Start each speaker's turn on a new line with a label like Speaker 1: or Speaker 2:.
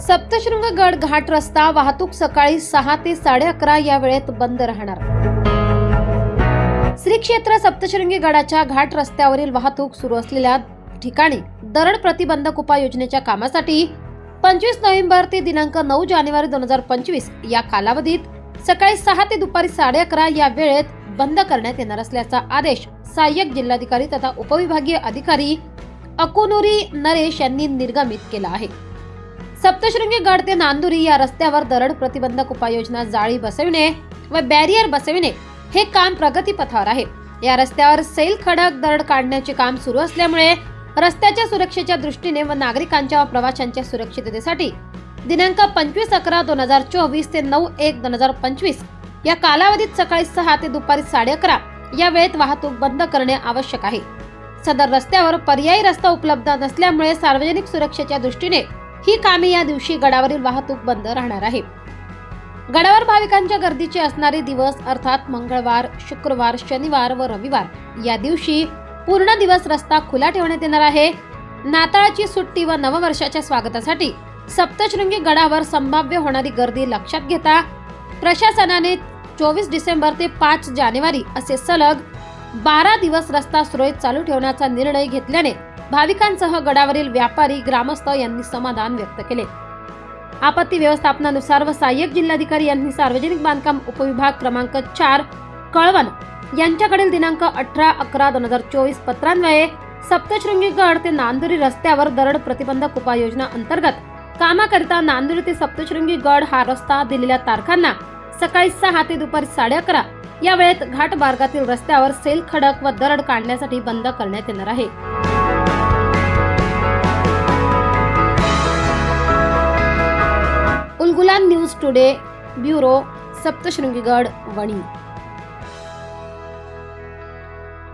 Speaker 1: सप्तशृंगगड घाट रस्ता वाहतूक सकाळी सहा ते साडे अकरा या वेळेत बंद राहणार. श्री क्षेत्र सप्तशृंगी गडाच्या घाट रस्त्यावरील वाहतूक सुरू असलेल्या ठिकाणी दरड प्रतिबंधक उपाययोजनेच्या कामासाठी पंचवीस नोव्हेंबर ते दिनांक नऊ जानेवारी दोन हजार पंचवीस या कालावधीत सकाळी सहा ते दुपारी साडे अकरा या वेळेत बंद करण्यात येणार असल्याचा आदेश सहाय्यक जिल्हाधिकारी तथा उपविभागीय अधिकारी अकुनुरी नरेश यांनी निर्गमित केला आहे. सप्तशृंगी गड ते नांदुरी या रस्त्यावर दरड प्रतिबंधक उपाययोजना जाळी बसविणे व बॅरियर बसविणे हे काम प्रगतीपथावर आहे. या रस्त्यावर सैल खडक दरड काढण्याचे काम सुरू असल्यामुळे रस्त्याच्या सुरक्षेच्या दृष्टीने व नागरिकांच्या व प्रवाशांच्या सुरक्षिततेसाठी दिनांक पंचवीस अकरा दोन हजार चोवीस ते नऊ एक दोन हजार पंचवीस या कालावधीत सकाळी सहा ते दुपारी साडे अकरा या वेळेत वाहतूक बंद करणे आवश्यक आहे. सदर रस्त्यावर पर्यायी रस्ता उपलब्ध नसल्यामुळे सार्वजनिक सुरक्षेच्या दृष्टीने ही कामे या दिवशी गडावरील वाहतूक बंद राहणार आहे. गडावर भाविकांच्या गर्दीचे असणारे दिवस अर्थात मंगळवार शुक्रवार शनिवार व रविवार या दिवशी पूर्ण दिवस रस्ता खुला ठेवण्यात येणार आहे. नाताळाची सुट्टी व नववर्षाच्या स्वागतासाठी सप्तशृंगी गडावर संभाव्य होणारी गर्दी लक्षात घेता प्रशासनाने चोवीस डिसेंबर ते पाच जानेवारी असे सलग बारा दिवस रस्ता सुरळीत चालू ठेवण्याचा निर्णय घेतल्याने भाविकांसह गडावरील व्यापारी ग्रामस्थ यांनी समाधान व्यक्त केले. आपत्ती व्यवस्थापनानुसार व सहाय्यक जिल्हाधिकारी यांनी सार्वजनिक बांधकाम उपविभाग क्रमांक चार कळवण यांच्याकडील दिनांक अठरा अकरा दोन हजार चोवीस पत्रान्वये सप्तशृंगीगड ते नांदुरी रस्त्यावर दरड प्रतिबंधक उपाययोजना अंतर्गत कामाकरिता नांदुरी ते सप्तशृंगी गड हा रस्ता दिलेल्या तारखांना सकाळी सहा ते दुपारी साडे अकरा या वेळेत घाट मार्गातील रस्त्यावर सेल खडक व दरड काढण्यासाठी बंद करण्यात येणार आहे. News today bureau Saptashringigad Vani